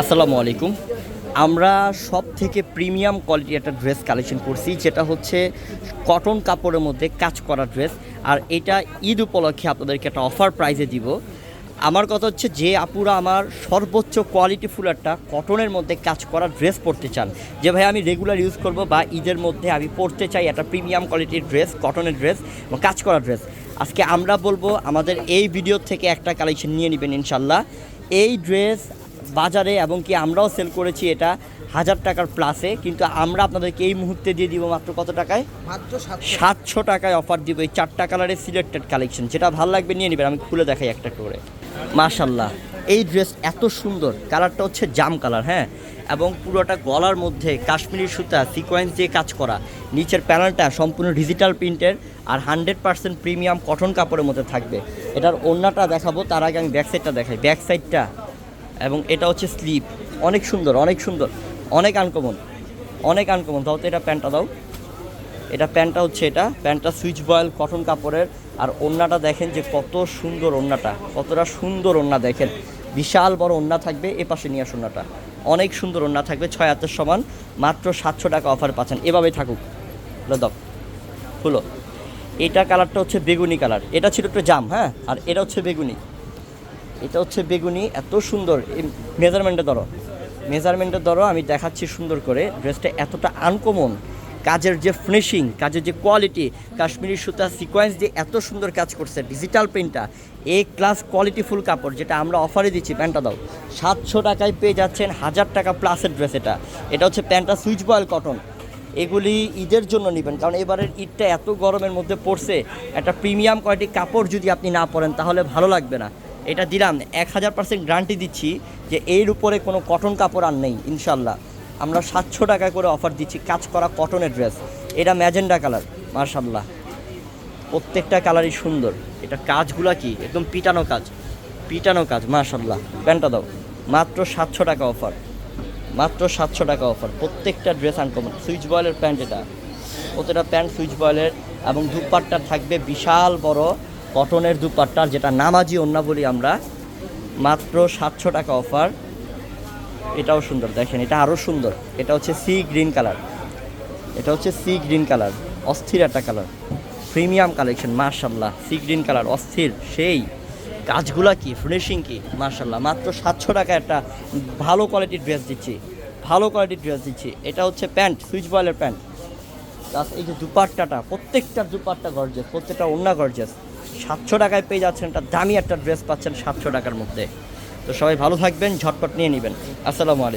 আসসালামু আলাইকুম। আমরা সব থেকে প্রিমিয়াম কোয়ালিটির একটা ড্রেস কালেকশন করছি, যেটা হচ্ছে কটন কাপড়ের মধ্যে কাজ করা ড্রেস আর এটা ঈদ উপলক্ষে আপনাদেরকে একটা অফার প্রাইজে দিব। আমার কথা হচ্ছে যে আপুরা আমার সর্বোচ্চ কোয়ালিটি ফুল একটা কটনের মধ্যে কাজ করা ড্রেস পরতে চান, যে ভাই আমি রেগুলার ইউজ করব বা ঈদের মধ্যে আমি পরতে চাই একটা প্রিমিয়াম কোয়ালিটির ড্রেস কটনের ড্রেস এবং কাজ করা ড্রেস আজকে আমরা বলব, আমাদের এই ভিডিও থেকে একটা কালেকশন নিয়ে নেবেন ইনশাল্লাহ। এই ড্রেস বাজারে এবং কি আমরাও সেল করেছি এটা হাজার টাকার প্লাসে কিন্তু আমরা আপনাদেরকে এই মুহূর্তে দিয়ে দিব মাত্র কত টাকায়? মাত্র সাতশো। টাকায় অফার দিব এই চারটা কালারের সিলেক্টেড কালেকশন যেটা ভালো লাগবে নিয়ে নেবেন আমি খুলে দেখাই একটা করে। মাশাল্লাহ এই ড্রেস এত সুন্দর। কালারটা হচ্ছে জাম কালার হ্যাঁ? এবং পুরোটা গলার মধ্যে কাশ্মীরি সুতা সিকোয়েন্স দিয়ে কাজ করা। নিচের প্যানেলটা সম্পূর্ণ ডিজিটাল প্রিন্টের আর হান্ড্রেড পার্সেন্ট প্রিমিয়াম কটন কাপড়ের মধ্যে থাকবে। এটার ওড়নাটা দেখাবো তার আগে আমি ব্যাক সাইডটা দেখাই। ব্যাক সাইডটা এবং এটা হচ্ছে স্লিপ। অনেক সুন্দর অনেক সুন্দর, অনেক আনকমন অনেক আনকমন দাও তো এটা প্যান্টটা দাও। এটা প্যান্টটা হচ্ছে এটা। প্যান্টটা সুইচ বয়েল, কটন কাপড়ের। আর ওড়নাটা দেখেন যে কত সুন্দর ওড়নাটা কতটা সুন্দর ওড়না দেখেন। বিশাল বড় ওড়না থাকবে, এ পাশে নিয়ে আসুন অনেক সুন্দর ওড়না থাকবে, ছয় হাতের সমান। মাত্র সাতশো টাকা অফার পাচ্ছেন। এভাবেই থাকুক। দাও। হলো এটা কালারটা হচ্ছে বেগুনি কালার এটা ছিল একটু জাম হ্যাঁ? আর এটা হচ্ছে বেগুনি। এটা হচ্ছে বেগুনি, এত সুন্দর। মেজারমেন্টে ধরো মেজারমেন্টে ধরো আমি দেখাচ্ছি সুন্দর করে। ড্রেসটা এতটা আনকমন কাজের যে ফিনিশিং কাজের যে কোয়ালিটি কাশ্মীরি সুতা সিকোয়েন্স দিয়ে এত সুন্দর কাজ করছে ডিজিটাল প্রিন্টটা এ ক্লাস কোয়ালিটিফুল কাপড়, যেটা আমরা অফারে দিচ্ছি, প্যান্টটা দাও। সাতশো টাকায় পেয়ে যাচ্ছেন হাজার টাকা প্লাসের ড্রেস এটা। এটা হচ্ছে প্যান্টটা সুইচ বয়েল কটন এগুলি ঈদের জন্য নেবেন, কারণ এবারের ঈদটা এত গরমের মধ্যে পড়ছে। একটা প্রিমিয়াম কোয়ালিটির কাপড় যদি আপনি না পরেন, তাহলে ভালো লাগবে না। এটা দিলাম, এক হাজার পার্সেন্ট গ্যারান্টি দিচ্ছি যে এর উপরে কোনো কটন কাপড় আর নেই ইনশাল্লাহ আমরা সাতশো টাকা করে অফার দিচ্ছি, কাজ করা কটনের ড্রেস এটা ম্যাজেন্ডা কালার মার্শাল্লাহ প্রত্যেকটা কালারই সুন্দর। এটা কাজগুলা কি? একদম পিটানো কাজ। পিটানো কাজ মার্শাল্লাহ প্যান্টটা দাও। মাত্র সাতশো টাকা অফার মাত্র সাতশো টাকা অফার প্রত্যেকটা ড্রেস আনকমন সুইচ বয়েলের প্যান্ট এটা। প্রত্যেকটা প্যান্ট সুইচ বয়েলের এবং দুপাট্টা থাকবে বিশাল বড় কটনের দুপাট্টার যেটা নামাজি অন্য বলি আমরা, মাত্র সাতশো টাকা অফার। এটাও সুন্দর, দেখেন, এটা আরও সুন্দর। এটা হচ্ছে সি গ্রিন কালার। এটা হচ্ছে সি গ্রিন কালার, অস্থির একটা কালার। প্রিমিয়াম কালেকশন মার্শাল্লাহ সি গ্রিন কালার, অস্থির, সেই। কাজগুলা কি ফিনিশিং কি? মার্শাল্লাহ মাত্র সাতশো টাকা একটা ভালো কোয়ালিটির ড্রেস দিচ্ছি। ভালো কোয়ালিটির ড্রেস দিচ্ছি। এটা হচ্ছে প্যান্ট, সুইচ বয়েলের প্যান্ট। প্লাস এই যে দুপাট্টাটা, প্রত্যেকটা দুপাট্টা গর্জেস প্রত্যেকটা অন্য গর্জেস সাতশো টাকায় পেয়ে যাচ্ছেন, একটা দামি একটা ড্রেস পাচ্ছেন সাতশো টাকার মধ্যে। তো সবাই ভালো থাকবেন, ঝটপট নিয়ে নেবেন। আসসালামু আলাইকুম।